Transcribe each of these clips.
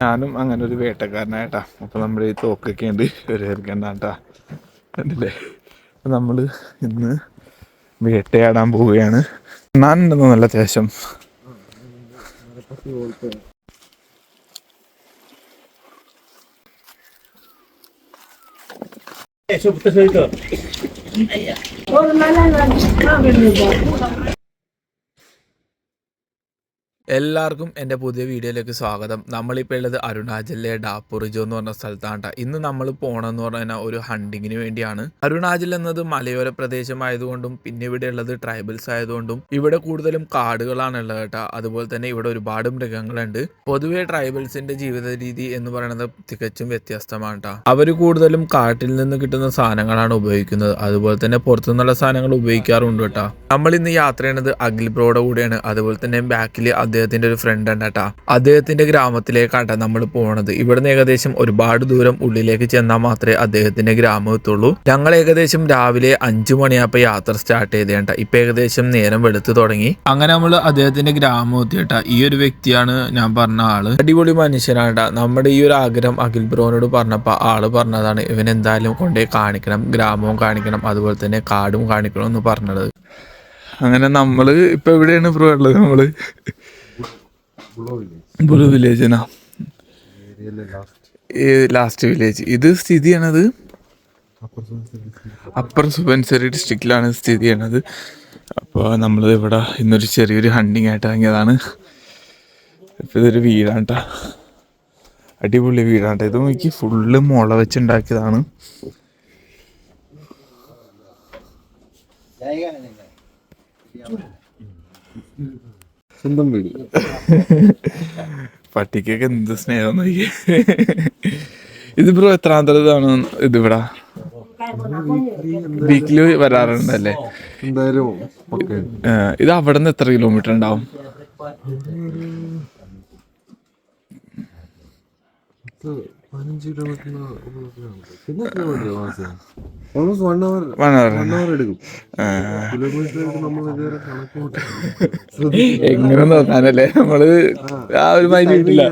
ഞാനും അങ്ങനെ ഒരു വേട്ടക്കാരനായിട്ടാ അപ്പൊ നമ്മുടെ ഈ തോക്കൊക്കെ ഉണ്ട് ഒരു ഏർക്കണ്ടാട്ടാ കണ്ടില്ലേ നമ്മൾ ഇന്ന് വേട്ടയാടാൻ പോവുകയാണ് ഞാനുണ്ടെന്ന് നല്ല അത്യാവശ്യം എല്ലാവർക്കും എന്റെ പുതിയ വീഡിയോയിലേക്ക് സ്വാഗതം. നമ്മളിപ്പോൾ ഉള്ളത് അരുണാചലിലെ ഡാപ്പുറിജോ എന്ന് പറഞ്ഞ സ്ഥലത്താണ്. ഇന്ന് നമ്മൾ പോകണം പോകണമെന്ന് പറഞ്ഞാൽ ഒരു ഹണ്ടിങ്ങിന് വേണ്ടിയാണ്. അരുണാചൽ എന്നത് മലയോര പ്രദേശമായതുകൊണ്ടും പിന്നെ ഇവിടെ ഉള്ളത് ട്രൈബൽസ് ആയതുകൊണ്ടും ഇവിടെ കൂടുതലും കാടുകളാണ് ഉള്ളത് കേട്ടോ അതുപോലെ തന്നെ ഇവിടെ ഒരുപാട് മൃഗങ്ങളുണ്ട്. പൊതുവേ ട്രൈബൽസിന്റെ ജീവിത രീതി എന്ന് പറയുന്നത് തികച്ചും വ്യത്യസ്തമാണ് കേട്ടോ അവർ കൂടുതലും കാട്ടിൽ നിന്ന് കിട്ടുന്ന സാധനങ്ങളാണ് ഉപയോഗിക്കുന്നത്. അതുപോലെ തന്നെ പുറത്തുനിന്നുള്ള സാധനങ്ങൾ ഉപയോഗിക്കാറുണ്ട് കേട്ടോ. നമ്മൾ ഇന്ന് യാത്ര ചെയ്യുന്നത് അഖിൽ ബ്രോയുടെ കൂടെയാണ്. അതുപോലെ തന്നെ ബാക്കിൽ അദ്ദേഹത്തിന്റെ ഒരു ഫ്രണ്ട് ഉണ്ട് കേട്ടോ. അദ്ദേഹത്തിന്റെ ഗ്രാമത്തിലേക്കാട്ടോ നമ്മൾ പോണത്. ഇവിടുന്ന് ഏകദേശം ഒരുപാട് ദൂരം ഉള്ളിലേക്ക് ചെന്നാൽ മാത്രമേ അദ്ദേഹത്തിന്റെ ഗ്രാമം എത്തുള്ളൂ. ഞങ്ങൾ ഏകദേശം രാവിലെ അഞ്ചു മണിയായപ്പോ യാത്ര സ്റ്റാർട്ട് ചെയ്തേണ്ട ഇപ്പൊ ഏകദേശം നേരം വെളുത്ത് തുടങ്ങി. അങ്ങനെ നമ്മൾ അദ്ദേഹത്തിന്റെ ഗ്രാമം എത്തിയിട്ടാ ഈ ഒരു വ്യക്തിയാണ് ഞാൻ പറഞ്ഞ ആൾ. അടിപൊളി മനുഷ്യനാണ് ട്ടാ. നമ്മുടെ ഈ ഒരു ആഗ്രഹം അഖിൽ ബ്രോനോട് പറഞ്ഞപ്പോ ആൾ പറഞ്ഞതാണ് ഇവൻ എന്തായാലും കൊണ്ടേ കാണിക്കണം. ഗ്രാമവും കാണിക്കണം. അതുപോലെ തന്നെ കാടും കാണിക്കണം എന്ന് പറഞ്ഞത്. അങ്ങനെ നമ്മൾ ഇപ്പൊ എവിടെയാണ് ബ്രോ ഉള്ളത് നമ്മൾ? ബുളു വില്ലേജിനാ ലാസ്റ്റ് വില്ലേജ് ഇത് സ്ഥിതി ചെയ്യണത്? അപ്പർ സുബൻസറി ഡിസ്ട്രിക്റ്റിലാണ് സ്ഥിതി ചെയ്യണത്. അപ്പോൾ നമ്മൾ ഇവിടെ ഇന്നൊരു ചെറിയൊരു ഹണ്ടിങ് ആയിട്ട് ഇറങ്ങിയതാണ്. ഇപ്പം ഇതൊരു വീടാണ് കേട്ടോ അടിപൊളി വീടാണ് ട്ടാ. ഇത് നോക്കി ഫുള്ള് മുള വെച്ചുണ്ടാക്കിയതാണ്. സ്വന്തം വീട്. പട്ടിക്കൊക്കെ എന്ത് സ്നേഹം ഇത് ബ്രോ എത്രാന്തരതാണ് ഇതിവിടെ വീക്കിലി വരാറുണ്ടല്ലേ? എന്തായാലും ഇത് അവിടെ നിന്ന് എത്ര കിലോമീറ്റർ ഉണ്ടാവും? പതിനഞ്ച് കിലോമീറ്റർ പിന്നെ kilometre almost one hour One hour. One hour എടുക്കും. ഏഹ് കിലോമീറ്റർ നമ്മൾ ഇതുവരെ കണക്ക് കൂട്ടി എങ്ങനെ നോക്കാനല്ലേ? നമ്മൾ ആ ഒരു മൈൻഡ് കിട്ടില്ല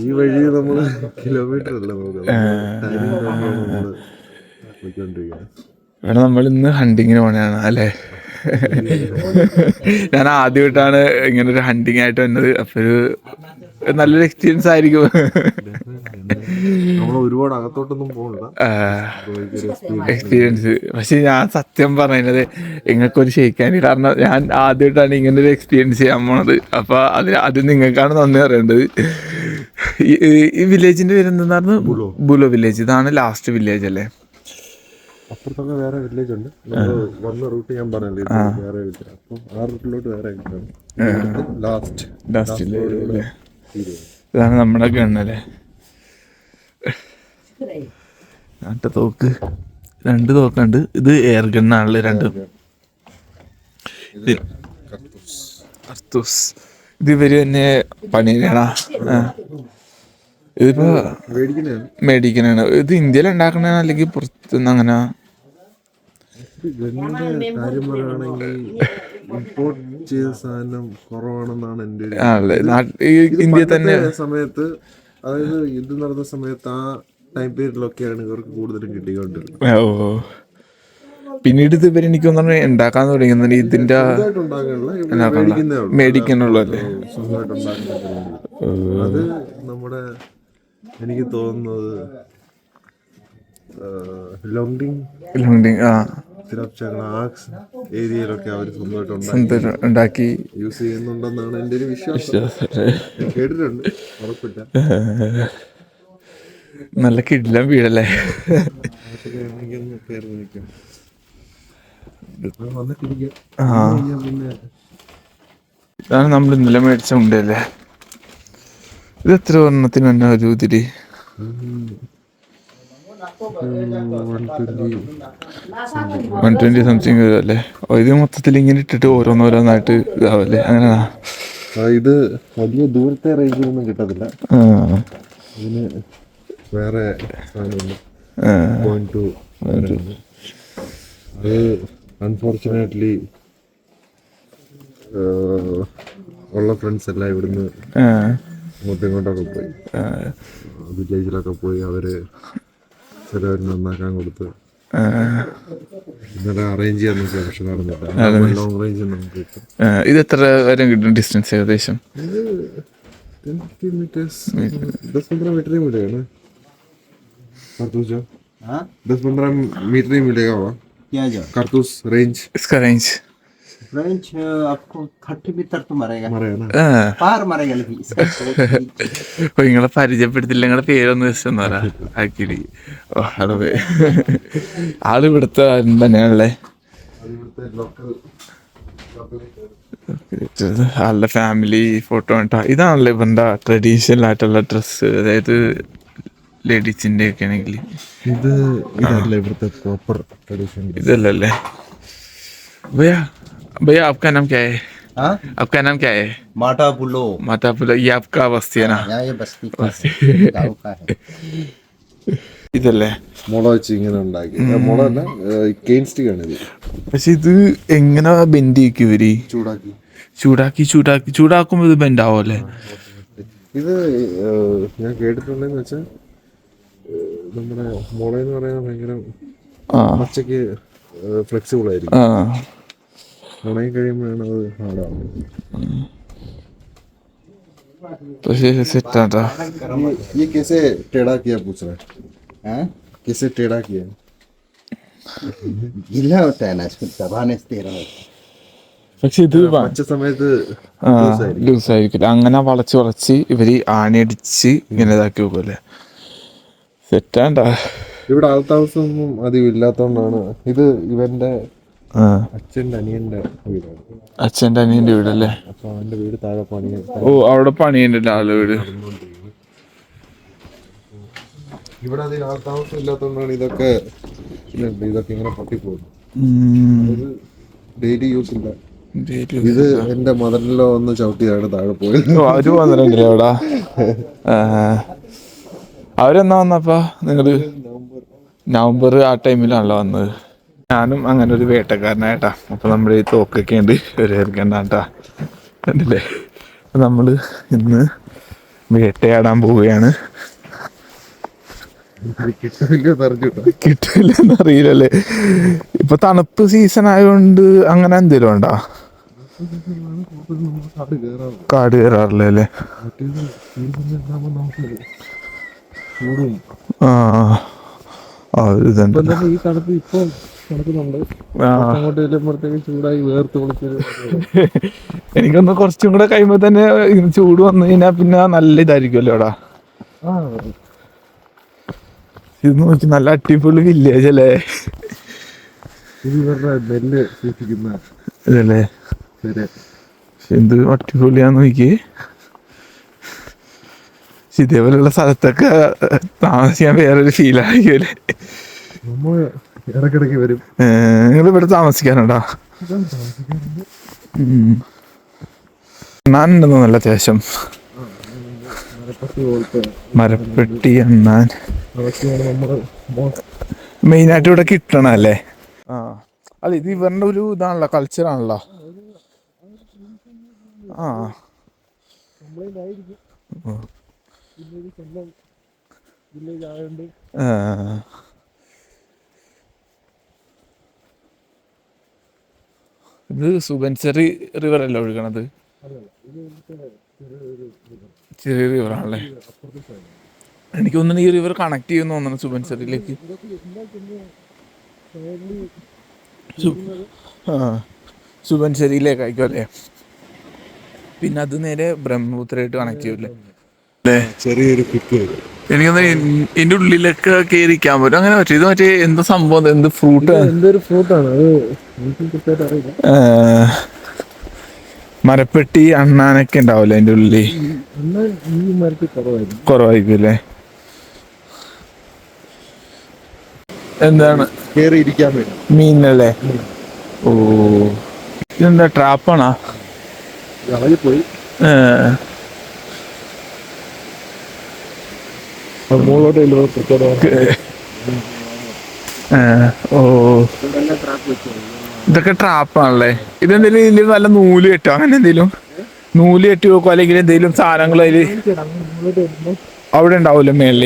ഈ വഴി നമ്മൾ കിലോമീറ്റർ അല്ല ഇവിടെ നമ്മൾ ഇന്ന് ഹണ്ടിങ്ങിന് പോണാണ് അല്ലേ? ഞാൻ ആദ്യമായിട്ടാണ് ഇങ്ങനെ ഒരു ഹണ്ടിങ് ആയിട്ട് വന്നത്. അപ്പൊ ഒരു നല്ലൊരു എക്സ്പീരിയൻസ് ആയിരിക്കും. നമ്മൾ ഒരുപാട് അകത്തോട്ടൊന്നും പോകണ്ട എക്സ്പീരിയൻസ് പക്ഷെ ഞാൻ സത്യം പറഞ്ഞത് നിങ്ങൾക്കൊരു ഷെയ്ക്കാൻ കാരണം ഞാൻ ആദ്യമായിട്ടാണ് ഇങ്ങനെ ഒരു എക്സ്പീരിയൻസ് ചെയ്യാൻ പോണത്. അപ്പൊ അത് അത് നിങ്ങൾക്കാണ് നന്ദി പറയേണ്ടത്. ഈ- വില്ലേജിന്റെ പേര് എന്തെന്നായിരുന്നു ബുലോ. വില്ലേജ് ഇതാണ് ലാസ്റ്റ് വില്ലേജ് അല്ലേ? അപ്പുറത്തൊക്കെ വേറെ വില്ലേജ് ഉണ്ട്. വന്ന റൂട്ട് ഞാൻ പറഞ്ഞില്ലേ വേറെ വില്ലേജ് അപ്പം ആ റൂട്ടിലോട്ട് വേറെ ലാസ്റ്റ് ലാസ്റ്റ് ഇതാണ് നമ്മുടെ ഗണ്ണല്ലേ രണ്ട് തോക്ക്. രണ്ട് തോക്കുണ്ട്. ഇത് എയർ ഗണ്ണാണല്ലേ രണ്ടും? ഇത് അർത്തൂസ് ഇത് ഇവർ തന്നെ പണിയാണ്. ഇതിപ്പോ മേടിക്കണാണ്. ഇത് ഇന്ത്യയിൽ ഉണ്ടാക്കണ അല്ലെങ്കിൽ പുറത്തുനിന്ന് അങ്ങനെ? ഇമ്പോർട്ട് ചെയ്ത സാധനം കുറവാണെന്നാണ് എന്റെ നാട്ട് തന്നെ സമയത്ത് അതായത് യുദ്ധം നടന്ന സമയത്ത് ആ ടൈം പീരീഡിലൊക്കെയാണ് ഇവർക്ക് കൂടുതലും കിട്ടിക്കൊണ്ടിരുന്നത്. പിന്നീട് ഇത് ഇവർ എനിക്ക് തോന്നുന്നു ഉണ്ടാക്കാൻ തുടങ്ങി. ഇതിന്റെ മേടിക്കാനുള്ള അല്ലേ. അത് നമ്മുടെ എനിക്ക് തോന്നുന്നത് ലോങ്ഡിങ് ലോണ്ടിങ് ആ. തിരച്ചങ്ങൾ ആ ഏരിയയിലൊക്കെ അവർ സ്വന്തമായിട്ട് ഉണ്ടാക്കി യൂസ് ചെയ്യുന്നുണ്ടെന്നാണ് എന്റെ ഒരു വിശ്വാസം. കേട്ടിട്ടുണ്ട്. ഉറപ്പില്ല. നല്ല കിടിലം വീടല്ലേ? ഇതാണ് നമ്മൾ ഇന്നലെ മേടിച്ച ഉണ്ടല്ലേ ഇത് എത്ര വർണത്തിന് തന്നെ ഒരു ഇതിൽ? വൺ ട്വന്റി സംതിങ് വരും അല്ലേ ഓ ഇത് മൊത്തത്തിൽ ഇങ്ങനെ ഇട്ടിട്ട് ഓരോന്നോരോന്നായിട്ട് ഇതാവല്ലേ? അങ്ങനെ ഇത് വലിയ ദൂരത്തെ റേഞ്ചിലൊന്നും കിട്ടത്തില്ല. ഇതിന് വേറെ സാധനമുണ്ട്. അത് അൺഫോർച്ചുനേറ്റ്ലി ഉള്ള ഫ്രണ്ട്സ് എല്ലാം ഇവിടുന്ന് അങ്ങോട്ടും ഇങ്ങോട്ടൊക്കെ പോയി. വില്ലേജിലൊക്കെ പോയി അവർ സ്ഥിരമായിട്ട് നന്നാക്കാൻ കൊടുത്ത്. ഇന്നലെ അറേഞ്ച് ചെയ്യാന്ന് വെച്ചാൽ പക്ഷെ നടന്നില്ല ലോങ് റേഞ്ച് നമുക്ക് കിട്ടും. ഇത് എത്ര വരെ കിട്ടും ഡിസ്റ്റൻസ് ഏകദേശം? ഇത് ട്വന്റി മീറ്റേഴ്സ് ദസ് പന്ത്രണ്ട് മീറ്ററേ വിടുകയാണ്. കർത്തൂസോ? ദസ് പന്ത്രണ്ട് മീറ്ററേ വിടുകയാവാ. കർത്തൂസ് റേഞ്ച് ഇസ്ക റേഞ്ച് फ्रेंच आपको थर्टी मीटर तो मरेगा हमारे है ना ആ पार मरेगा लेकिन इसका तो അപ്പൊ നിങ്ങളെ പരിചയപ്പെടുത്തില്ല നിങ്ങളുടെ പേരൊന്ന് ജസ്റ്റ് ഒന്ന് പറ ആക്കിരി ഓ അത് ആള് ഇവിടുത്തെ തന്നെയാണല്ലേ ആളുടെ ഫാമിലി ഫോട്ടോ കേട്ടോ ഇതാണല്ലോ ഇവന്റെ ട്രഡീഷണൽ ആയിട്ടുള്ള ഡ്രസ്സ് അതായത് ലേഡീസിന്റെ ഒക്കെ ആണെങ്കിൽ ഇത് ഇതല്ല ഇവിടുത്തെ പ്രോപ്പർ ട്രഡീഷൻ ഇതല്ലല്ലേ भैया भैया आपका नाम क्या है हाँ आपका नाम क्या है माटा बुलो माता पुला ये आपका बस्ती है ना यहाँ ये बस्ती का है, गाँव का है ഇതല്ലേ മുള വെച്ച് ഇങ്ങനെ ഉണ്ടാക്കി ആ, മുള അല്ല കെയിൻ സ്റ്റിക് ആണ് ഇത് പക്ഷെ ഇത് എങ്ങനെ ബെൻഡ് ചെയ്യിക്കും ഇവര് ചൂടാക്കി ചൂടാക്കി ചൂടാക്കി ചൂടാക്കുമ്പോ ഇത് ബെൻഡ് ആവും അല്ലേ ഇത് ഏഹ്, ഞാൻ കേട്ടിട്ടുണ്ടെന്ന് വെച്ചാൽ നമ്മുടെ മുള എന്ന് പറയുന്നത് ഭയങ്കര ആ പച്ചക്ക് ഫ്ലെക്സിബിൾ ആയിരിക്കും ആ ഉണങ്ങി കഴിയുമ്പോഴാണ് അത് ഹാർഡാവുന്നത് പക്ഷെ സെറ്റാട്ടാ ये कैसे टेढ़ा किया पूछ रहा है हाँ कैसे टेढ़ा किया गीला होता है ना इसको दबाने से तेरा होता है പക്ഷെ ഇത് പച്ച സമയത്ത് ലൂസ് ആയിരിക്കില്ല അങ്ങനെ വളച്ച് വളച്ച് ഇവര് ആണിയടിച്ച് ഇങ്ങനെ ഇതാക്കി വെക്കൂല്ലേ സെറ്റാണ്ടാ ഇവിടെ ആൾത്താമസമൊന്നും അധികം ഇല്ലാത്തതുകൊണ്ടാണ് ഇത് ഇവന്റെ അനിയന്റെ വീടാണ്. അച്ഛന്റെ അനിയന്റെ വീടല്ലേ? വീട് താഴെ പണി ഓ അവിടെ പണിയുണ്ട് ആളുടെ വീട്. ഇവിടെ അധികം ആൾത്താമസം ഇല്ലാത്തതുകൊണ്ടാണ് ഇതൊക്കെ ഇതുണ്ട്. ഇതൊക്കെ ഇങ്ങനെ പൊട്ടിപ്പോകും ഉം. ഇത് ഡെയിലി യൂസ് ഇല്ല. ഇത് എന്റെ മദറിലോ ഒന്ന് ചവിട്ടിയാണ് താഴെ പോയത്. ഓ, അവർ വന്നിട്ടുണ്ടല്ലേ അവിടെ ആ. അവരെന്നാ വന്നപ്പാ? നിങ്ങൾ നവംബർ. ആ ടൈമിലാണല്ലോ വന്നത്. ഞാനും അങ്ങനെ ഒരു വേട്ടക്കാരനായിട്ടാ. അപ്പൊ നമ്മുടെ ഈ തോക്കൊക്കെ ഉണ്ട് ഒരു ഏർക്കണ്ടാട്ടാ കണ്ടില്ലേ നമ്മൾ ഇന്ന് വേട്ടയാടാൻ പോവുകയാണ്. കിട്ടില്ലെന്ന് അറിയില്ലല്ലേ? ഇപ്പൊ തണുപ്പ് സീസൺ ആയതുകൊണ്ട് അങ്ങനെ എന്തേലും ഉണ്ടോ? കാട് കയറാറില്ലേ അല്ലേ? ആ ഇതുണ്ട് ഈ തണുപ്പ് ഇപ്പം നടക്കുന്നുണ്ട് ആ. അങ്ങോട്ട് ചെല്ലുമ്പോഴത്തേക്ക് ചൂടായി വേർത്ത് കുളിച്ചത് എനിക്കൊന്ന് കുറച്ചും കൂടെ കഴിയുമ്പോ തന്നെ ചൂട് വന്നു കഴിഞ്ഞാൽ പിന്നെ നല്ല ഇതായിരിക്കുമല്ലോ ഇത് നോക്കി നല്ല അടിപൊളി വില്ലേജ് അല്ലേ? ഇത് ഇവരുടെ നെല്ല് സൂക്ഷിക്കുന്ന ഇതല്ലേ? ശരി പക്ഷെ എന്ത് അടിപൊളിയാന്ന് നോക്കി ഇതേപോലെയുള്ള സ്ഥലത്തൊക്കെ താമസിക്കാൻ വേറൊരു ഫീലായിരിക്കും നമ്മൾ ഇടക്കിടക്ക് വരും. നിങ്ങൾ ഇവിടെ താമസിക്കാനുണ്ടോ? എണ്ണാനുണ്ടെന്ന് നല്ല അത്യാവശ്യം? മരപ്പട്ടി എണ്ണാൻ മെയിൻ ആയിട്ട് മെയിനായിട്ട് ഇവിടെ കിട്ടണല്ലേ ആ. അല്ല ഇത് ഇവരുടെ ഒരു ഇതാണല്ലോ കൾച്ചറാണല്ലോ ആ. ആ. ഇത് സുബൻസറി റിവർ അല്ല ഒഴുകണത്? ചെറിയ റിവർ ആണല്ലേ? എനിക്ക് തോന്നുന്നു ഈ റിവർ കണക്ട് ചെയ്യുന്നു തോന്നുന്നു സുബൻസറിയിലേക്ക് സുബൻസരിയിലേക്ക് ആയിക്കോ അല്ലേ? പിന്നെ അത് നേരെ ബ്രഹ്മപുത്രയായിട്ട് കണക്ട് ചെയ്യൂലേ ചെറിയൊരു പിക്ക് എനിക്കൊന്ന് ഇതിന്റെ ഉള്ളിലൊക്കെ കയറിക്കാൻ പറ്റും. അങ്ങനെ പറ്റും. ഇത് മറ്റേ എന്താ സംഭവം? എന്ത് ഫ്രൂട്ട് എന്തൊരു ഫ്രൂട്ടാണ് മരപ്പെട്ടി അണ്ണാനൊക്കെ ഉണ്ടാവില്ല അതിന്റെ ഉള്ളിൽ കുറവായിരിക്കും. അല്ലേ എന്താണ്? മീനല്ലേ? ഓ ഇതെന്താ ട്രാപ്പാണോ പോയി. മുകളിലോട്ട് ഓ. ഇതൊക്കെ ട്രാപ്പാണല്ലേ ഇതെന്തെങ്കിലും ഇതിൽ നല്ല നൂൽ കെട്ടോ? അങ്ങനെ എന്തെങ്കിലും? നൂൽ കെട്ടി വെക്കും? അല്ലെങ്കിൽ എന്തെങ്കിലും സാധനങ്ങൾ അതിൽ അവിടെ ഉണ്ടാവൂല്ലോ മേളിൽ?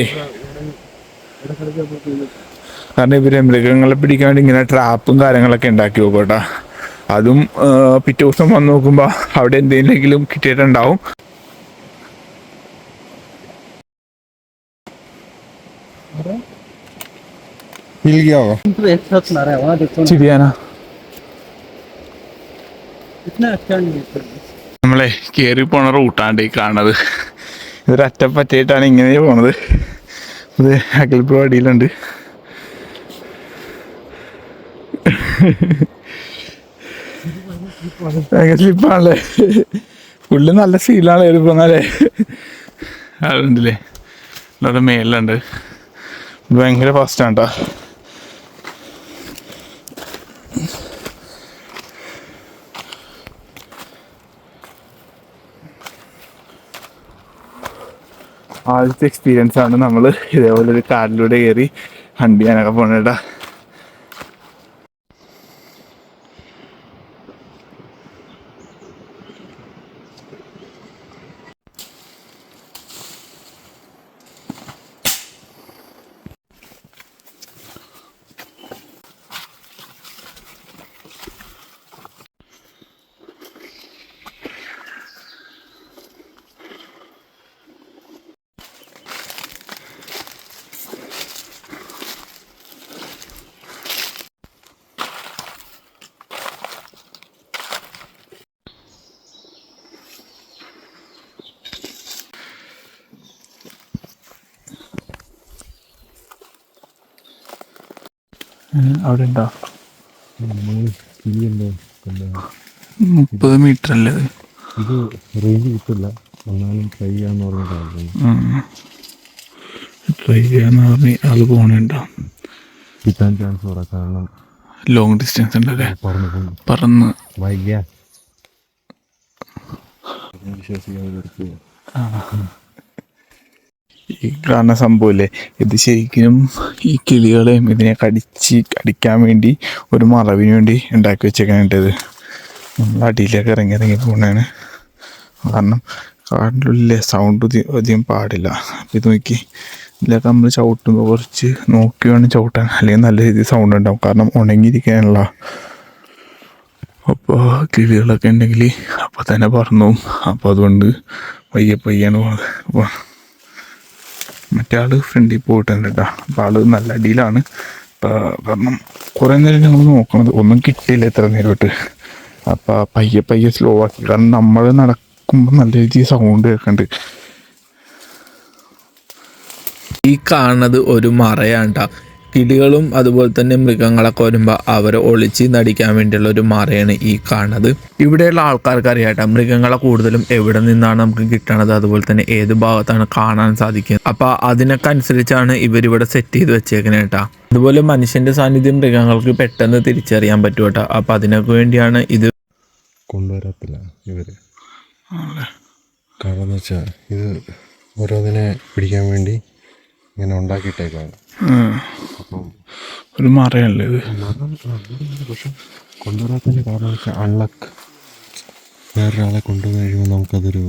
കാരണം ഇവർ മൃഗങ്ങളെ പിടിക്കാൻ വേണ്ടി ഇങ്ങനെ ട്രാപ്പും കാര്യങ്ങളൊക്കെ ഉണ്ടാക്കി വെക്കോട്ടാ അതും പിറ്റേ ദിവസം വന്ന് നോക്കുമ്പോ അവിടെ എന്തെങ്കിലും കിട്ടിയിട്ടുണ്ടാവും. इतना अच्छा नहीं है നമ്മളെ കയറി പോണ റൂട്ടാണ്ട് ഈ കാണുന്നത് ഇതൊരു അറ്റപ്പറ്റയായിട്ടാണ് ഇങ്ങനെ പോണത് ഇത് അകൽപ്പുറ അടിയിലുണ്ട് ഭയങ്കര സ്ലിപ്പാണല്ലേ പുള്ളി നല്ല സീലാണ് കയറി പോന്നല്ലേ അതുണ്ടല്ലേ അവിടെ മേലുണ്ട് ഭയങ്കര ഫാസ്റ്റാണ് കേട്ടോ ആദ്യത്തെ എക്സ്പീരിയൻസ് ആണ് നമ്മൾ ഇതേപോലെ ഒരു കാറിലൂടെ കയറി ഹണ്ട് ചെയ്യാനൊക്കെ പോണേട്ടാ. അവിടെ ഉണ്ടോ മുപ്പത് മീറ്റർ അല്ലേ ഇത് റേഞ്ച് കിട്ടില്ല. എന്നാലും ട്രൈ ചെയ്യാന്ന് പറഞ്ഞിട്ടാണ് ട്രൈ ചെയ്യാന്ന് പറഞ്ഞ് ആൾ പോണുണ്ടോ? കിട്ടാൻ ചാൻസ് കുറേ കാരണം ലോങ് ഡിസ്റ്റൻസ് ഉണ്ടല്ലേ? പറഞ്ഞു പോയി. പറന്ന്. വൈകിയ വിശ്വസിക്കാൻ ഈ കാണുന്ന സംഭവമില്ലേ? ഇത് ശരിക്കും ഈ കിളികളെയും ഇതിനെ കടിച്ച് കടിക്കാൻ വേണ്ടി ഒരു മറവിന് വേണ്ടി ഉണ്ടാക്കി വെച്ചേക്കാനായിട്ടത് നമ്മൾ അടിയിലേക്ക് ഇറങ്ങി ഇറങ്ങി പോകണേന് കാരണം കാടിന്റെ സൗണ്ട് അധികം പാടില്ല. അപ്പം ഇത് നോക്കി ഇതിലൊക്കെ നമ്മൾ ചവിട്ടുമ്പോൾ കുറച്ച് നോക്കി വേണം ചവിട്ടാൻ. അല്ലെങ്കിൽ നല്ല രീതിയിൽ സൗണ്ട് ഉണ്ടാവും. കാരണം ഉണങ്ങിയിരിക്കാനുള്ള. അപ്പോൾ കിളികളൊക്കെ ഉണ്ടെങ്കിൽ അപ്പോൾ തന്നെ പറന്നു അപ്പോൾ അതുകൊണ്ട് പയ്യെ പയ്യാണ് പോകുന്നത് അപ്പോൾ മറ്റേ ആൾ ഫ്രണ്ടിൽ പോയിട്ടുണ്ട് കേട്ടോ അപ്പോൾ ആൾ നല്ല അടിയിലാണ്. കാരണം കുറേ നേരം ഞങ്ങൾ നോക്കണത് ഒന്നും കിട്ടിയില്ല എത്ര നേരമായിട്ട് അപ്പോൾ പയ്യെ പയ്യെ സ്ലോ ആക്കി. കാരണം നമ്മൾ നടക്കുമ്പോൾ നല്ല രീതിയിൽ സൗണ്ട് കേൾക്കുന്നുണ്ട് ഈ കാണുന്നത് ഒരു മറയാണ് ട്ടാ. കിളികളും അതുപോലെ തന്നെ മൃഗങ്ങളൊക്കെ വരുമ്പോൾ അവരെ ഒളിച്ച് നടിക്കാൻ വേണ്ടിയുള്ള ഒരു മറയാണ് ഈ കാണുന്നത്. ഇവിടെയുള്ള ആൾക്കാർക്ക് അറിയാട്ടോ മൃഗങ്ങളെ കൂടുതലും എവിടെ നിന്നാണ് നമുക്ക് കിട്ടണത്? അതുപോലെ തന്നെ ഏത് ഭാഗത്താണ് കാണാൻ സാധിക്കുന്നത്? അപ്പോൾ അതിനൊക്കെ അനുസരിച്ചാണ് ഇവരിവിടെ സെറ്റ് ചെയ്ത് വെച്ചേക്കുന്നത് കേട്ടാ അതുപോലെ മനുഷ്യന്റെ സാന്നിധ്യം മൃഗങ്ങൾക്ക് പെട്ടെന്ന് തിരിച്ചറിയാൻ പറ്റും കേട്ടോ അപ്പോൾ അതിനൊക്കെ വേണ്ടിയാണ് ഇത് കൊണ്ടുവരാത്തില്ല ഇവർ. കാരണം എന്ന് വെച്ചാൽ ഇത് ഓരോന്നിനെ പിടിക്കാൻ വേണ്ടി ഇങ്ങനെ ഉണ്ടാക്കിയിട്ടേക്കാണ്. അപ്പം ഒരു മറയല്ലേ ഇത്. ആ, പക്ഷെ കൊണ്ടുവരാത്തതിന്റെ കാരണം വെച്ചാൽ അൺലക്ക് വേറൊരാളെ കൊണ്ടുവന്ന് കഴിയുമ്പോൾ നമുക്കതൊരു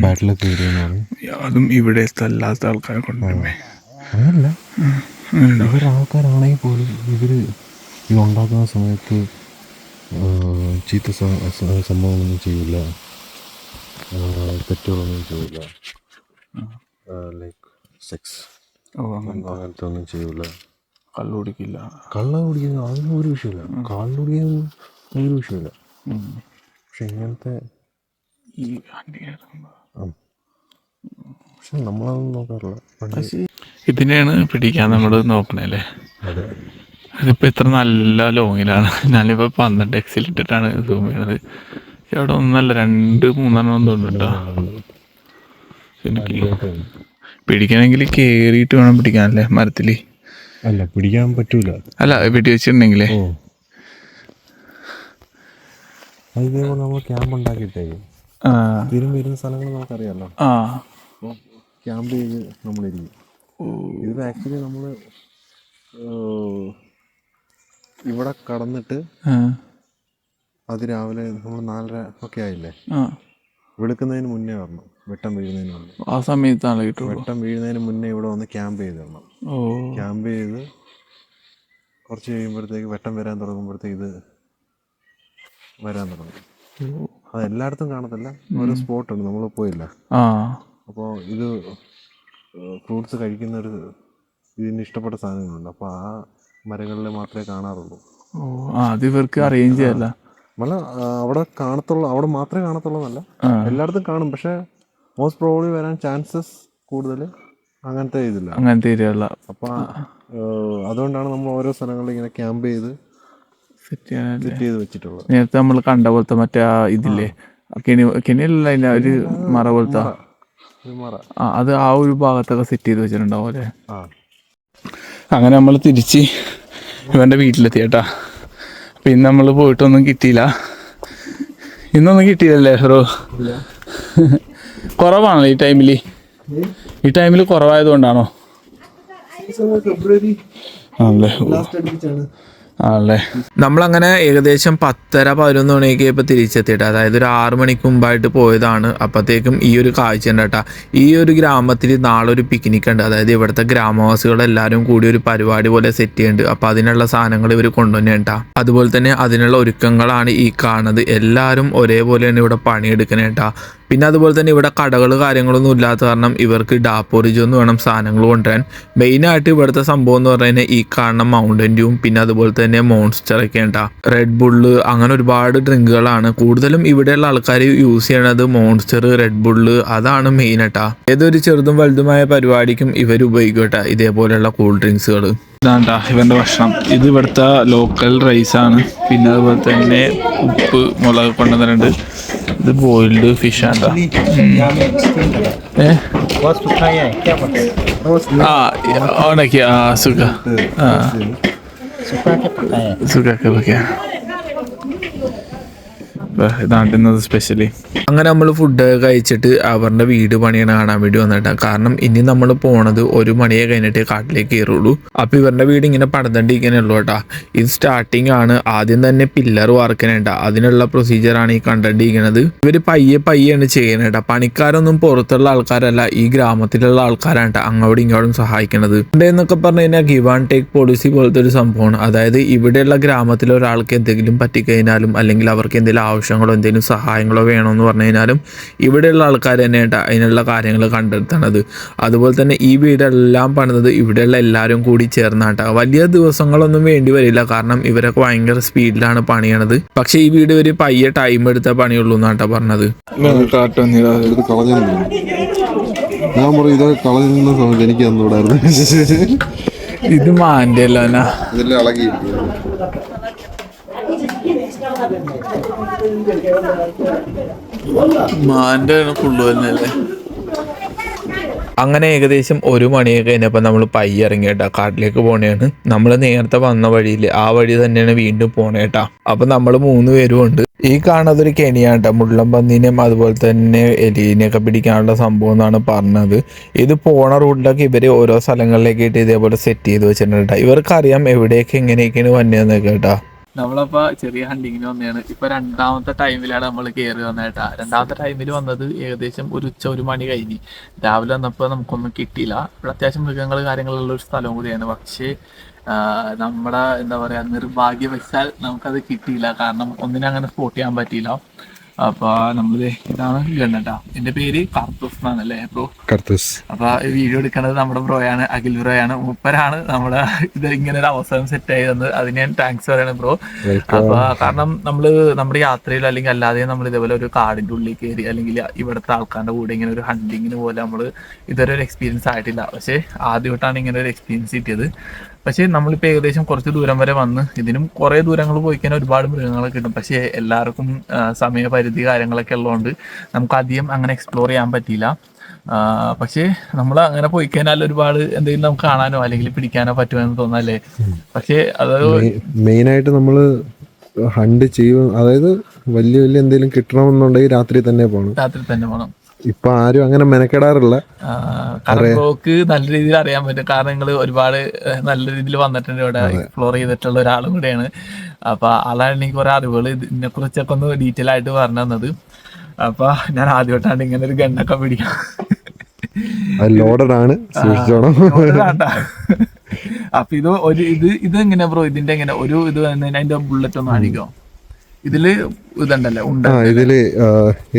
ബാഡ് ലക്ക് വരുമെന്നാണ് അതും ഇവിടെ അല്ലാത്ത ആൾക്കാരെ കൊണ്ടുവരുമ്പേ. അങ്ങനല്ല. ഇവരാൾക്കാരാണെങ്കിൽ പോലും ഇവർ ഇത് ഉണ്ടാക്കുന്ന സമയത്ത് ചീത്ത സംഭവങ്ങളൊന്നും ചെയ്യില്ല. തെറ്റുകളൊന്നും ചെയ്യില്ല. ലൈക്ക് സെക്സ് ഓ അങ്ങനത്തെ. ഒന്നും ചെയ്യില്ല കള്ളു കുടിക്കില്ല. കള്ള കുടിക്കുന്നത് അതൊന്നും ഒരു വിഷയമില്ല. കള്ളു കുടിക്കുന്നത് ഒരു വിഷയമില്ല. പക്ഷെ ഇങ്ങനത്തെ ഈ. പക്ഷെ നമ്മളതൊന്നും നോക്കാറില്ല. ഇതിനെയാണ് പിടിക്കാൻ നമ്മൾ നോക്കണല്ലേ? അതെ. ഇതിപ്പോൾ ഇത്ര നല്ല ലോങ്ങിലാണ്. ഞാനിപ്പോൾ പന്ത്രണ്ട് എക്സിൽ ഇട്ടിട്ടാണ് സൂം ചെയ്യണത്. ഇവിടെ ഒന്നല്ല രണ്ട് മൂന്നെണ്ണം കേട്ടോ എനിക്ക് പിടിക്കണമെങ്കിൽ കേറിയിട്ട് വേണം പിടിക്കാൻ അല്ലേ മരത്തിൽ? അല്ല പിടിക്കാൻ പറ്റൂല. അല്ല വെട്ടി വെച്ചിട്ടുണ്ടെങ്കിലേ? അത് ഇതേപോലെ നമ്മൾ ക്യാമ്പ് സ്ഥലങ്ങൾ നമുക്കറിയാമല്ലോ ക്യാമ്പ് ചെയ്ത് നമ്മളിരിക്കും. ആക്ച്വലി നമ്മൾ ഇവിടെ കടന്നിട്ട് ആ, അതിരാവിലെ നമ്മൾ നാലര ഒക്കെ ആയില്ലേ? വെളുക്കുന്നതിന് മുന്നേ വരണം. വെട്ടം വീഴുന്നതിന് മുന്നേ. ആ സമയത്താണ് കിട്ടുള്ളൂ വെട്ടം വീഴുന്നതിന് മുന്നേ ഇവിടെ വന്ന് ക്യാമ്പ് ചെയ്ത് തരണം ഓ. ക്യാമ്പ് ചെയ്ത് കുറച്ച് കഴിയുമ്പോഴത്തേക്ക് വെട്ടം വരാൻ തുടങ്ങുമ്പോഴത്തേക്ക് ഇത് വരാൻ തുടങ്ങും. അത് എല്ലായിടത്തും കാണത്തില്ല. സ്പോട്ട് സ്പോട്ടുണ്ട് നമ്മൾ പോയില്ല. ആ. അപ്പോൾ ഇത് ഫ്രൂട്ട്സ് കഴിക്കുന്ന ഒരു ഇതിന് ഇഷ്ടപ്പെട്ട സാധനങ്ങളുണ്ട്. അപ്പോൾ ആ മരങ്ങളിൽ മാത്രമേ കാണാറുള്ളൂ. ഓ. ആ അത് ഇവർക്ക് അറേഞ്ച് ചെയ്യല്ല. മല ആ, അവിടെ കാണത്തുള്ളൂ അവിടെ മാത്രമേ കാണത്തുള്ളൂ എന്നല്ല. എല്ലായിടത്തും കാണും. പക്ഷേ മോസ്റ്റ് പ്രോബ്ലി വരാൻ ചാൻസസ് കൂടുതൽ അങ്ങനത്തെ ഇതില്ല. അങ്ങനത്തെ ഏരിയയുള്ള അപ്പോൾ അതുകൊണ്ടാണ് നമ്മൾ ഓരോ സ്ഥലങ്ങളിൽ ഇങ്ങനെ ക്യാമ്പ് ചെയ്ത് സെറ്റ് ചെയ്യാൻ സെറ്റ് ചെയ്ത് വെച്ചിട്ടുള്ളത്. നേരത്തെ നമ്മൾ കണ്ട പോലത്തെ മറ്റേ ആ ഇതില്ലേ? കെണി കെണിയല്ല അതിന്റെ ഒരു മറ പോലത്തെ? ഒരു മറ ആ അത് ആ ഒരു ഭാഗത്തൊക്കെ സെറ്റ് ചെയ്ത് വെച്ചിട്ടുണ്ടാവും അല്ലേ? ആ. അങ്ങനെ നമ്മൾ തിരിച്ച് ഇവന്റെ വീട്ടിലെത്തി കേട്ടാ അപ്പം ഇന്ന് നമ്മൾ പോയിട്ടൊന്നും കിട്ടിയില്ല. ഇന്നൊന്നും കിട്ടിയില്ലല്ലേ ബ്രോ? കുറവാണല്ലോ ഈ ടൈമിൽ ഈ ടൈമിൽ കുറവായതുകൊണ്ടാണോ? ഫെബ്രുവരി ആണല്ലേ. നമ്മളങ്ങനെ ഏകദേശം പത്തര പതിനൊന്ന് മണിയൊക്കെ ഇപ്പോൾ തിരിച്ചെത്തിയിട്ട്. അതായത് ഒരു ആറ് മണിക്ക് മുമ്പായിട്ട് പോയതാണ്. അപ്പോഴത്തേക്കും ഈ ഒരു കാഴ്ച ഉണ്ട് ഈ ഒരു ഗ്രാമത്തിൽ നാളെ ഒരു പിക്നിക് ഉണ്ട്. അതായത് ഇവിടുത്തെ ഗ്രാമവാസികളെല്ലാവരും കൂടി ഒരു പരിപാടി പോലെ സെറ്റ് ചെയ്യുന്നുണ്ട് അപ്പോൾ അതിനുള്ള സാധനങ്ങൾ ഇവർ കൊണ്ടുവന്നേട്ടാ. അതുപോലെ തന്നെ അതിനുള്ള ഒരുക്കങ്ങളാണ് ഈ കാണുന്നത്. എല്ലാവരും ഒരേപോലെയാണ് ഇവിടെ പണിയെടുക്കണേട്ടാ. പിന്നെ അതുപോലെ തന്നെ ഇവിടെ കടകൾ കാര്യങ്ങളൊന്നും ഇല്ലാത്ത കാരണം ഇവർക്ക് ഡാപ്പോറിജ് ഒന്നും വേണം സാധനങ്ങൾ കൊണ്ടുവരാൻ. മെയിനായിട്ട് ഇവിടുത്തെ സംഭവം എന്ന് പറഞ്ഞാൽ ഈ കാണുന്ന മൗണ്ടൻ ഡ്യൂം പിന്നെ അതുപോലെ തന്നെ മോൺസ്റ്റർ ഒക്കെ ഉണ്ടാ റെഡ് ബുള്ള് അങ്ങനെ ഒരുപാട് ഡ്രിങ്കുകളാണ് കൂടുതലും ഇവിടെയുള്ള ആൾക്കാർ യൂസ് ചെയ്യണത് മോൺസ്റ്റർ റെഡ് ബുള്ള് അതാണ് മെയിൻ ആട്ടാ. ഏതൊരു ചെറുതും വലുതുമായ പരിപാടിക്കും ഇവർ ഉപയോഗിക്കട്ടെ ഇതേപോലെയുള്ള കൂൾ ഡ്രിങ്ക്സുകൾ ഇതാണ്ടാ ഇവന്റെ ഭക്ഷണം. ഇത് ഇവിടുത്തെ ലോക്കൽ റൈസാണ് പിന്നെ അതുപോലെ തന്നെ ഉപ്പ് മുളക് കൊണ്ടുവന്നിട്ടുണ്ട്. ഇത് ബോയിൽഡ് ഫിഷ് ആണ്ടാ ആ ഉണക്കി ആ സുഖ ആ സുഖ ഇതാണ്ടുന്നത് സ്പെഷ്യലി അങ്ങനെ നമ്മൾ ഫുഡ് കഴിച്ചിട്ട് അവരുടെ വീട് പണിയാണ് കാണാൻ വേണ്ടി വന്നിട്ടാണ് കാരണം ഇനി നമ്മൾ പോണത് ഒരു മണിയെ കഴിഞ്ഞിട്ട് കാട്ടിലേക്ക് കയറുള്ളൂ. അപ്പൊ ഇവരുടെ വീട് ഇങ്ങനെ പടതണ്ടിരിക്കണേ ഉള്ളൂ കേട്ടാ. ഇത് സ്റ്റാർട്ടിങ് ആണ്. ആദ്യം തന്നെ പില്ലർ വാർക്കണേണ്ട അതിനുള്ള പ്രൊസീജിയറാണ് ഈ കണ്ടിരിക്കുന്നത് ഇവർ പയ്യെ പയ്യാണ് ചെയ്യണേ കേട്ടോ പണിക്കാരൊന്നും പുറത്തുള്ള ആൾക്കാരല്ല ഈ ഗ്രാമത്തിലുള്ള ആൾക്കാരാണ് അങ്ങോട്ടും ഇങ്ങോടും സഹായിക്കണത്. ഇവിടെ എന്നൊക്കെ പറഞ്ഞു കഴിഞ്ഞാൽ ഗിവ് ആൻഡ് ടേക്ക് പോളിസി പോലത്തെ ഒരു സംഭവമാണ്. അതായത് ഇവിടെയുള്ള ഗ്രാമത്തിലെ ഒരാൾക്ക് എന്തെങ്കിലും പറ്റിക്കഴിഞ്ഞാലും അല്ലെങ്കിൽ അവർക്ക് എന്തെങ്കിലും ആവശ്യം ആവശ്യങ്ങളോ എന്തെങ്കിലും സഹായങ്ങളോ വേണമെന്ന് പറഞ്ഞു കഴിഞ്ഞാലും ഇവിടെയുള്ള ആൾക്കാർ തന്നെയായിട്ട് അതിനുള്ള കാര്യങ്ങൾ കണ്ടെത്തണത്. അതുപോലെ തന്നെ ഈ വീടെല്ലാം പണിതത് ഇവിടെയുള്ള എല്ലാവരും കൂടി ചേർന്നാട്ട. വലിയ ദിവസങ്ങളൊന്നും വേണ്ടി വരില്ല. കാരണം ഇവരൊക്കെ ഭയങ്കര സ്പീഡിലാണ് പണിയണത്. പക്ഷെ ഈ വീട് ഒരു പയ്യ ടൈം എടുത്ത പണിയുള്ളൂ എന്നാട്ടാ പറഞ്ഞത്. ഞാൻ പറയും ഇതൊക്കെ കളഞ്ഞ സമയത്ത് എനിക്ക് ഇത് മാന്റെ അല്ല ഇളകി. മാന്റെ ഫുള്ള് തന്നെയല്ലേ? അങ്ങനെ ഏകദേശം ഒരു മണിയൊക്കെ കഴിഞ്ഞപ്പോൾ നമ്മൾ പൈ ഇറങ്ങി കേട്ടോ. കാട്ടിലേക്ക് പോണേണ്. നമ്മൾ നേരത്തെ വന്ന വഴിയിൽ ആ വഴി തന്നെയാണ് വീണ്ടും പോണേട്ടാ അപ്പൊ നമ്മൾ മൂന്ന് പേരും ഉണ്ട്. ഈ കാണുന്നത് ഒരു കെണിയാട്ട മുള്ളം പന്നീനെയും അതുപോലെ തന്നെ എലീനെയൊക്കെ പിടിക്കാനുള്ള സംഭവം എന്നാണ് പറഞ്ഞത്. ഇത് പോണ റൂട്ടിലൊക്കെ ഇവർ ഓരോ സ്ഥലങ്ങളിലേക്ക് ഇതേപോലെ സെറ്റ് ചെയ്ത് വെച്ചിട്ടുണ്ട് ഇവർക്കറിയാം എവിടെയൊക്കെ എങ്ങനെയൊക്കെയാണ് വന്നതെന്ന് കേട്ടാ. നമ്മളപ്പോ ചെറിയ ഹണ്ടിങ്ങിന് വന്നതാണ്. ഇപ്പൊ രണ്ടാമത്തെ ടൈമിലാണ് നമ്മൾ കയറി വന്നേട്ടാ രണ്ടാമത്തെ ടൈമിൽ വന്നത് ഏകദേശം ഒരു ഉച്ച ഒരു മണി കഴിഞ്ഞ്. രാവിലെ വന്നപ്പോൾ നമുക്കൊന്നും കിട്ടിയില്ല. ഇവിടെ അത്യാവശ്യം മൃഗങ്ങൾ കാര്യങ്ങളുള്ള ഒരു സ്ഥലവും കൂടിയാണ്. പക്ഷേ നമ്മുടെ എന്താ പറയാ നിർഭാഗ്യവശാൽ നമുക്കത് കിട്ടിയില്ല. കാരണം ഒന്നിനും അങ്ങനെ സ്പോട്ട് ചെയ്യാൻ പറ്റിയില്ല. അപ്പൊ നമ്മളിത് ഇതാണ് ഗണ്ണട്ടാ എന്റെ പേര് കർത്തൂസ് എന്നാണല്ലേ അപ്പൊ ബ്രോ കർത്തസ്. അപ്പൊ വീഡിയോ എടുക്കുന്നത് നമ്മുടെ ബ്രോയാണ് അഖിൽ ബ്രോയാണ് മൂപ്പരാണ് നമ്മുടെ ഇത് ഇങ്ങനെ ഒരു അവസരം സെറ്റ് ആയി തന്നത്. അതിന് ഞാൻ താങ്ക്സ് പറയണം ബ്രോ അപ്പൊ കാരണം നമ്മൾ നമ്മുടെ യാത്രയിൽ അല്ലെങ്കിൽ അല്ലാതെ നമ്മൾ ഇതേപോലെ ഒരു കാടിന്റെ ഉള്ളിൽ കയറി അല്ലെങ്കിൽ ഇവിടുത്തെ ആൾക്കാരുടെ കൂടെ ഇങ്ങനെ ഒരു ഹണ്ടിങ്ങിന് പോലെ നമ്മൾ ഇതുവരെ ഒരു എക്സ്പീരിയൻസ് ആയിട്ടില്ല. പക്ഷെ ആദ്യമായിട്ടാണ് ഇങ്ങനെ ഒരു എക്സ്പീരിയൻസ് കിട്ടിയത്. പക്ഷേ നമ്മളിപ്പോൾ ഏകദേശം കുറച്ച് ദൂരം വരെ വന്ന് ഇതിനും കുറേ ദൂരങ്ങൾ പോയി കഴിഞ്ഞാൽ ഒരുപാട് മൃഗങ്ങളെ കിട്ടും. പക്ഷേ എല്ലാവർക്കും സമയപരിധി കാര്യങ്ങളൊക്കെ ഉള്ളതുകൊണ്ട് നമുക്ക് അധികം അങ്ങനെ എക്സ്പ്ലോർ ചെയ്യാൻ പറ്റിയില്ല. പക്ഷേ നമ്മൾ അങ്ങനെ പോയി കഴിഞ്ഞാൽ ഒരുപാട് എന്തെങ്കിലും നമുക്ക് കാണാനോ അല്ലെങ്കിൽ പിടിക്കാനോ പറ്റുമെന്ന് തോന്നല്ലേ? പക്ഷേ അത് മെയിനായിട്ട് നമ്മൾ ഹണ്ട് ചെയ്യും. അതായത് വലിയ വലിയ എന്തെങ്കിലും കിട്ടണമെന്നുണ്ടെങ്കിൽ രാത്രി തന്നെ പോകണം രാത്രി തന്നെ പോകണം ഇപ്പൊ ആരും അങ്ങനെ മെനക്കെടാറില്ല. നല്ല രീതിയിൽ അറിയാൻ പറ്റും. കാരണം നിങ്ങൾ ഒരുപാട് നല്ല രീതിയിൽ വന്നിട്ടുണ്ട് ഇവിടെ എക്സ്പ്ലോർ ചെയ്തിട്ടുള്ള ഒരാളും കൂടെയാണ്. അപ്പൊ ആളാണ് എനിക്ക് കുറെ അറിവുകൾ ഇതിനെ കുറിച്ചൊക്കെ ഒന്ന് ഡീറ്റെയിൽ ആയിട്ട് പറഞ്ഞു തന്നത്. അപ്പൊ ഞാൻ ആദ്യമായിട്ടാണ് ഇങ്ങനെ ഒരു ഗണ്ണൊക്കെ പിടിക്കാം അത് ലോഡഡ് ആണ്. സൂക്ഷിച്ചോണം. അപ്പൊ ഇത് ഒരു ഇത് ഇത് എങ്ങനെയാ ബ്രോ ഇതിന്റെ എങ്ങനെ ഒരു ഇത് അതിന്റെ ബുള്ളറ്റ് ഒന്ന് കാണിക്കോ? ഇതിൽ ഇതുണ്ടല്ലേ ഇതിൽ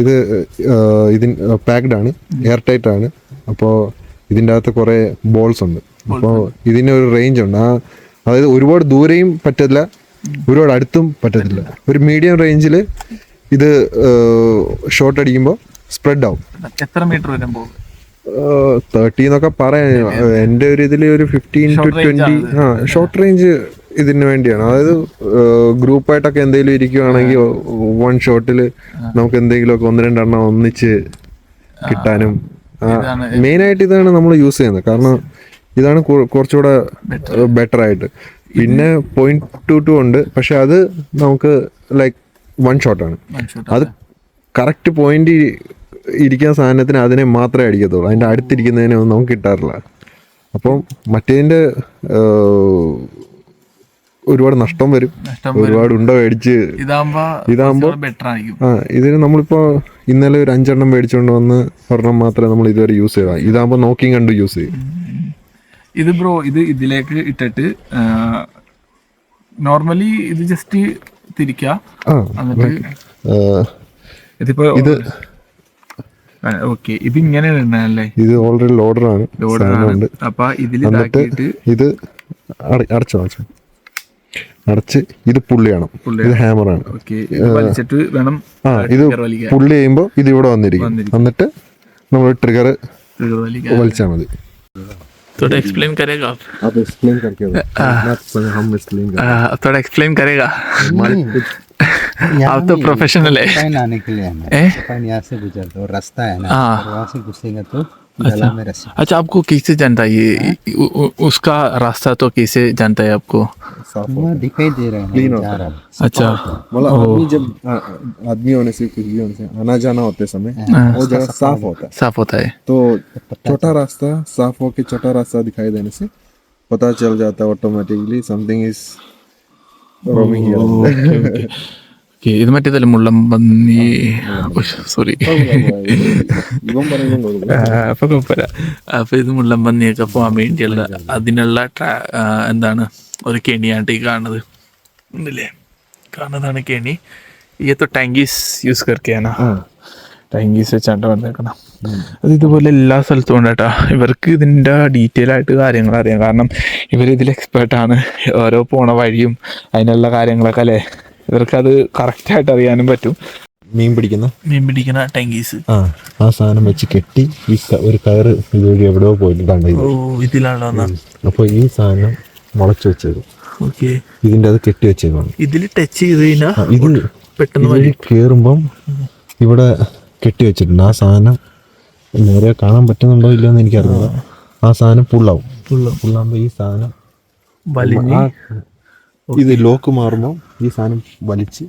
ഇത് ഇതിൻ പാക്ഡ് ആണ് എയർ ടൈറ്റ് ആണ്. അപ്പോ ഇതിന്റെ അകത്ത് കുറേ ബോൾസ് ഉണ്ട്. അപ്പോ ഇതിന് ഒരു റേഞ്ച് ഉണ്ട്. ആ അതായത് ഒരുപാട് ദൂരെയും പറ്റത്തില്ല ഒരുപാട് അടുത്തും പറ്റത്തില്ല. ഒരു മീഡിയം റേഞ്ചിൽ ഇത് ഷോട്ട് അടിക്കുമ്പോൾ സ്പ്രെഡ് ആവും. എത്ര മീറ്റർ വരെ പോകും? തേർട്ടി എന്നൊക്കെ പറയാം എന്റെ ഒരു ഇതിൽ ഒരു ഫിഫ്റ്റീൻ ടു ട്വന്റി ട്വന്റി ആ ഷോർട്ട് റേഞ്ച് ഇതിന് വേണ്ടിയാണ്. അതായത് ഗ്രൂപ്പായിട്ടൊക്കെ എന്തെങ്കിലും ഇരിക്കുവാണെങ്കിൽ വൺ ഷോട്ടിൽ നമുക്ക് എന്തെങ്കിലുമൊക്കെ ഒന്ന് രണ്ടെണ്ണം ഒന്നിച്ച് കിട്ടാനും. ഇതാണ് മെയിനായിട്ട് ഇതാണ് നമ്മൾ യൂസ് ചെയ്യുന്നത്. കാരണം ഇതാണ് കുറച്ചുകൂടെ ബെറ്റർ ആയിട്ട്. പിന്നെ പോയിന്റ് ടു ടു ഉണ്ട്. പക്ഷെ അത് നമുക്ക് ലൈക്ക് വൺ ഷോട്ടാണ് അത് കറക്റ്റ് പോയിന്റ് ഇരിക്കുന്ന സാധനത്തിന് അതിനെ മാത്രമേ അടിക്കത്തുള്ളൂ. അതിന്റെ അടുത്തിരിക്കുന്നതിനെ ഒന്നും നമുക്ക് കിട്ടാറില്ല. അപ്പം മറ്റേതിന്റെ ഒരുപാട് നഷ്ടം വരും. ഒരുപാട് ഉണ്ട മേടിച്ച് ഇതാകുമ്പോ ഇതാകുമ്പോ ബെറ്റർ ആയിരിക്കും. ആ ഇതിന് നമ്മളിപ്പോ ഇന്നലെ ഒരു അഞ്ചെണ്ണം മേടിച്ചുകൊണ്ട് വന്ന് ഒരെണ്ണം മാത്രമേ നമ്മൾ ഇതുവരെ യൂസ് ചെയ്താൽ ഇതാകുമ്പോൾ നോക്കിയും കണ്ടു യൂസ് ചെയ്യും. ഇത് ബ്രോ ഇത് ഇതിലേക്ക് ഇട്ടിട്ട് നോർമലി ഇത് ജസ്റ്റ് തിരിക്ക. ആ ഇതിപ്പോ ഇത് ഓക്കെ ഇത് ഇങ്ങനെ ഇടണല്ലേ? ഇത് ഓൾറെഡി ലോഡറാണ് ലോഡറാണ് അപ്പൊ ഇതിൽ ഇത് അടച്ചോ അടച്ചോ. അടച്ച് ഇത് പുള്ളിയാണ് ഇത് ഹാമറാണ് ഓക്കെ വലിച്ചിട്ട് വേണം ആ ഇത് trigger വലിക്കാൻ പുള്ളി ചെയ്യുമ്പോൾ ഇത് ഇവിടെ വന്നിരിക്കും വന്നിരിക്കും. എന്നിട്ട് നമ്മൾ ട്രിഗർ trigger വലിക്കാൻ വലിച്ചാൽ മതി थोड़ा एक्सप्लेन करेगा आप അത് എക്സ്പ്ലെയിൻ करके हम एक्सप्लेन आ, थोड़ा एक्सप्लेन करेगा आप तो प्रोफेशनल है पाइन आने के लिए हमें ए? पाइन यहाँ से गुजरते और रास्ता है ना हाँ। और वहाँ से घुसेंगे तो में अच्छा आपको कैसे जानता है ये? उ, उ, उसका रास्ता तो कैसे जानता है आपको? दिखाई दे रहे हैं है। अच्छा। मतलब आदमी जब आदमी होने से कुछ भी होने से आना जाना होते समय वो जगह साफ़ होता है। साफ़ होता है। तो छोटा रास्ता साफ़ होके छोटा रास्ता दिखाई देने से पता चल जाता है automatically something is roaming here okay ഇത് മറ്റേതല്ലേ മുള്ളംപന്നി സോറി അപ്പൊ കുഴപ്പമില്ല. അപ്പൊ ഇത് മുള്ളംപന്നിയൊക്കെ പോകാൻ വേണ്ടിയുള്ള അതിനുള്ള എന്താണ് ഒരു കെണിയായിട്ട് ഈ കാണുന്നത്. ഉണ്ടല്ലേ? കാണുന്നതാണ് കെണി. ഈ तो ടാങ്കീസ് യൂസ് കർക്കെയാണ് ടാങ്കീസ് വെച്ചാണ്ട് വന്നേക്കണം. അത് ഇതുപോലെ എല്ലാ സ്ഥലത്തും ഉണ്ട് കേട്ടോ. ഇവർക്ക് ഇതിന്റെ ഡീറ്റെയിൽ ആയിട്ട് കാര്യങ്ങൾ അറിയാം. കാരണം ഇവർ ഇതിൽ എക്സ്പേർട്ടാണ് ഓരോ പോണ വഴിയും അതിനുള്ള കാര്യങ്ങളൊക്കെ അല്ലേ? ഇവർക്കത് കറക്റ്റായിട്ട് അറിയാനും പറ്റും. മീൻ പിടിക്കുന്ന. മീൻ പിടിക്കുന്ന ടാങ്കീസ്. ആ ആ സാധനം വെച്ച് കെട്ടി ഈ ഒരു കയറ് ഇതുവഴി എവിടെയോ പോയിട്ടുണ്ട് ഇതിലാണോ അപ്പോൾ ഈ സാധനം മുളച്ചു വെച്ചത് ഓക്കെ. ഇതിന്റെ അത് കെട്ടി വെച്ചേക്കാണ് ഇതിൽ ടച്ച് ചെയ്ത് കഴിഞ്ഞാൽ ഇത് പെട്ടെന്ന് കയറുമ്പം ഇവിടെ കെട്ടി വെച്ചിട്ടുണ്ട്. ആ സാധനം നേരെ കാണാൻ പറ്റുന്നുണ്ടോ ഇല്ലയോ എന്ന് എനിക്കറിയില്ല ആ സാധനം പുള്ളാവും പുള്ളാകുമ്പോൾ ഈ സാധനം വലിഞ്ഞ് ഇത് ലോക്ക് മാറുമ്പോൾ ഈ സാധനം വലിച്ച്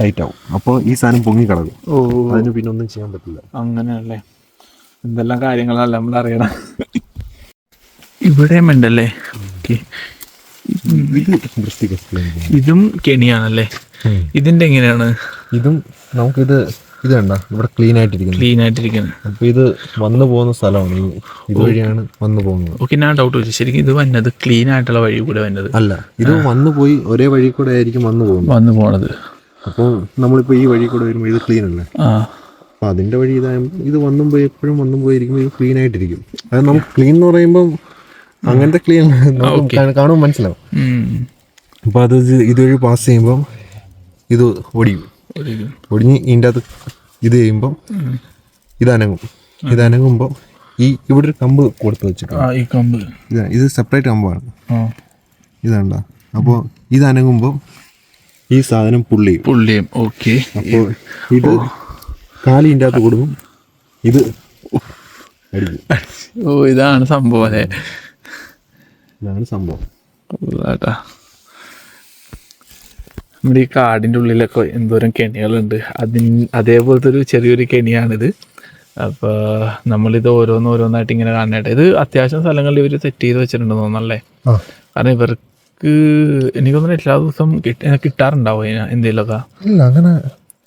ടൈറ്റ് ആവും. അപ്പോൾ ഈ സാധനം പൊങ്ങി കിടക്കും. ഓ. അതിന് പിന്നെ ഒന്നും ചെയ്യാൻ പറ്റില്ല. അങ്ങനെയല്ലേ? എന്തെല്ലാം കാര്യങ്ങളല്ല നമ്മൾ അറിയണം? ഇവിടെ ഉണ്ടല്ലേ? ഇത് കെണിയാണല്ലേ. ഇതിന്റെ എങ്ങനെയാണ്? ഇതും നമുക്കിത് ഇത് കണ്ട ഇവിടെ ക്ലീൻ ആയിട്ടിരിക്കുന്നു. ക്ലീൻ ആയിട്ടിരിക്കുന്നത് അപ്പോൾ ഇത് വന്നു പോകുന്ന സ്ഥലമാണ്. ഇതുവഴിയാണ് വന്നു പോകുന്നത്. ഓക്കെ ഞാൻ ഡൗട്ട് ചോദിച്ചു ശരിക്കും ഇത് വന്നത് ക്ലീൻ ആയിട്ടുള്ള വഴി കൂടെ വന്നത്? അല്ല ഇത് വന്നു പോയി ഒരേ വഴി കൂടെ ആയിരിക്കും വന്നു പോകുന്നത്. വന്നു പോണത്. അപ്പോൾ നമ്മളിപ്പോൾ ഈ വഴി കൂടെ വരുമ്പോൾ ഇത് ക്ലീൻ അല്ലേ? ആ. അതിന്റെ അതിന്റെ വഴി ഇതായ ഇത് വന്നും പോയി എപ്പോഴും വന്നും പോയിരിക്കുമ്പോൾ ഇത് ക്ലീൻ ആയിട്ടിരിക്കും. അത് നമുക്ക് ക്ലീൻ എന്ന് പറയുമ്പം അങ്ങനത്തെ ക്ലീൻ കാണ- കാണുമ്പോൾ മനസ്സിലാവും. അപ്പോൾ അത് ഇതുവഴി പാസ് ചെയ്യുമ്പം ഇത് ഒടിയും. ഒടിഞ്ഞ് ഇതിന്റെ അകത്ത് ഇത് ചെയ്യുമ്പം ഇത് അനങ്ങും. ഇത് അനങ്ങുമ്പോൾ ഈ ഇവിടെ ഒരു കമ്പ് കൊടുത്ത് വെച്ചിട്ടുണ്ട്. ഈ കമ്പ്. ഇതാ ഇത് സെപ്പറേറ്റ് കമ്പാണ്. ഇതാണ്ട. അപ്പോൾ ഇത് അനങ്ങുമ്പോൾ ഈ സാധനം പുള്ളി ചെയ്യും പുള്ളിയും ഓക്കെ. അപ്പോൾ ഇത് കാലി ഇതിന്റെ അകത്ത് കൊടുക്കും. ഇത് ഓ ഇതാണ് സംഭവം അല്ലേ? ഇതാണ് സംഭവം. നമ്മുടെ ഈ കാടിന്റെ ഉള്ളിലൊക്കെ എന്തോരം കെണികളുണ്ട്. അതിൻ അതേപോലത്തെ ഒരു ചെറിയൊരു കെണിയാണിത്. അപ്പോൾ നമ്മളിത് ഓരോന്ന് ഓരോന്നായിട്ട് ഇങ്ങനെ കാണാനായിട്ട് ഇത് അത്യാവശ്യം സ്ഥലങ്ങളിൽ ഇവർ സെറ്റ് ചെയ്ത് വെച്ചിട്ടുണ്ട് തോന്നല്ലേ കാരണം ഇവർക്ക് എനിക്ക് തോന്നുന്നു എല്ലാ ദിവസവും കിട്ടി കിട്ടാറുണ്ടാവും അതിന് എന്തെങ്കിലുമൊക്കെ അങ്ങനെ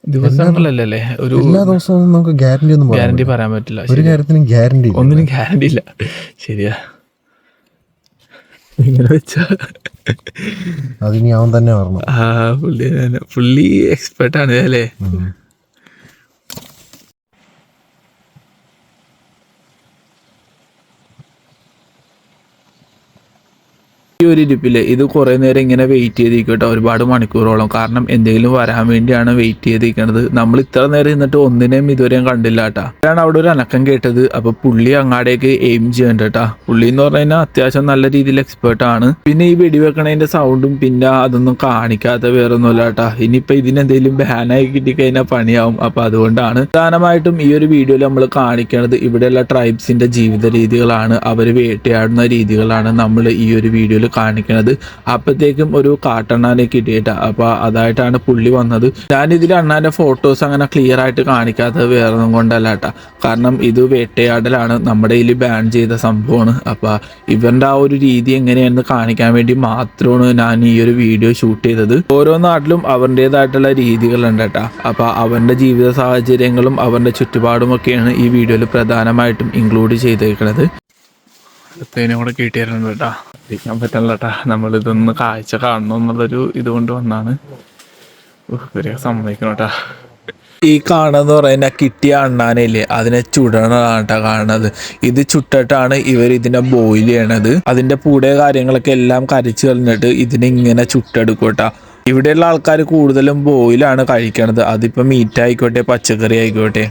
ദിവസങ്ങളല്ലേ ഒരു എല്ലാ ദിവസവും നമുക്ക് ഗ്യാരണ്ടി ഒന്നും ഗ്യാരണ്ടി. പറയാൻ പറ്റില്ല. ഒരു കാര്യത്തിനും ഗ്യാരണ്ടി ഒന്നിനും ഗ്യാരണ്ടി ഇല്ല. ശരിയാ. ഇങ്ങനെ വെച്ചാ അതിനി അവൻ തന്നെ പറഞ്ഞു പുള്ളി. പുള്ളി എക്സ്പെർട്ട് ആണ് അല്ലേ? ഒരു ഇരിപ്പില്ല ഇത് കുറേ നേരം ഇങ്ങനെ വെയിറ്റ് ചെയ്തിരിക്കട്ടെ. ഒരുപാട് മണിക്കൂറോളം. കാരണം എന്തെങ്കിലും വരാൻ വേണ്ടിയാണ് വെയിറ്റ് ചെയ്തിരിക്കുന്നത് നമ്മൾ ഇത്ര നേരം ഇരുന്നിട്ട് ഒന്നിനെയും ഇതുവരെയും കണ്ടില്ല കേട്ടാ അതാണ് അവിടെ ഒരു അനക്കം കേട്ടത്. അപ്പൊ പുള്ളി അങ്ങാടേക്ക് എയിം ചെയ്യണ്ട കേട്ടാ പുള്ളി എന്ന് പറഞ്ഞു കഴിഞ്ഞാൽ അത്യാവശ്യം നല്ല രീതിയിൽ എക്സ്പേർട്ട് ആണ്. പിന്നെ ഈ വെടിവെക്കണതിന്റെ സൗണ്ടും പിന്നെ അതൊന്നും കാണിക്കാത്ത വേറെ ഒന്നുമില്ല കേട്ടാ ഇനിയിപ്പോ ഇതിനെന്തെങ്കിലും ബാനായി കിട്ടിക്കഴിഞ്ഞാൽ പണിയാവും. അപ്പൊ അതുകൊണ്ടാണ് പ്രധാനമായിട്ടും ഈ ഒരു വീഡിയോയിൽ നമ്മൾ കാണിക്കുന്നത് ഇവിടെയുള്ള ട്രൈബ്സിന്റെ ജീവിത രീതികളാണ് അവർ വേട്ടയാടുന്ന രീതികളാണ് നമ്മൾ ഈ ഒരു വീഡിയോയിൽ കാണിക്കുന്നത്. അപ്പോഴത്തേക്കും ഒരു കാട്ടണ്ണാനെ കിട്ടിയിട്ട അപ്പൊ അതായിട്ടാണ് പുള്ളി വന്നത്. ഞാൻ ഇതിൽ അണ്ണാന്റെ ഫോട്ടോസ് അങ്ങനെ ക്ലിയർ ആയിട്ട് കാണിക്കാത്തത് വേറെ ഒന്നും കൊണ്ടല്ല കേട്ടോ കാരണം ഇത് വേട്ടയാടലാണ്. നമ്മുടെ ഇതിൽ ബാൻ ചെയ്ത സംഭവമാണ്. അപ്പൊ ഇവരുടെ ആ ഒരു രീതി എങ്ങനെയാണെന്ന് കാണിക്കാൻ വേണ്ടി മാത്രമാണ് ഞാൻ ഈ ഒരു വീഡിയോ ഷൂട്ട് ചെയ്തത്. ഓരോ നാട്ടിലും അവരുടേതായിട്ടുള്ള രീതികളുണ്ട് കേട്ടാ അപ്പൊ അവരുടെ ജീവിത സാഹചര്യങ്ങളും അവരുടെ ചുറ്റുപാടും ഒക്കെയാണ് ഈ വീഡിയോയിൽ പ്രധാനമായിട്ടും ഇൻക്ലൂഡ് ചെയ്തേക്കുന്നത് അടുത്തതിനെ കൂടെ കിട്ടിയിട്ടുണ്ട് കേട്ടാ. ഇരിക്കാൻ പറ്റില്ല കേട്ടാ നമ്മളിതൊന്ന് കാഴ്ച കാണണം എന്നുള്ളൊരു ഇതുകൊണ്ട് വന്നാണ്. ഇവരെയൊക്കെ സമ്മതിക്കണം കേട്ടാ. ഈ കാണുന്ന പറയുന്ന കിട്ടിയ അണ്ണാനയില്ലേ അതിനെ ചുടണതാണ് കേട്ടോ കാണുന്നത്. ഇത് ചുട്ടിട്ടാണ് ഇവർ ഇതിനെ ബോയിൽ ചെയ്യണത്. അതിന്റെ പൂടെ കാര്യങ്ങളൊക്കെ എല്ലാം കരച്ചു കളഞ്ഞിട്ട് ഇതിനെ ഇങ്ങനെ ചുട്ടെടുക്കും ഇവിടെയുള്ള ആൾക്കാർ കൂടുതലും ബോയിലാണ് കഴിക്കണത്. അതിപ്പോൾ മീറ്റ് ആയിക്കോട്ടെ പച്ചക്കറി ആയിക്കോട്ടെ.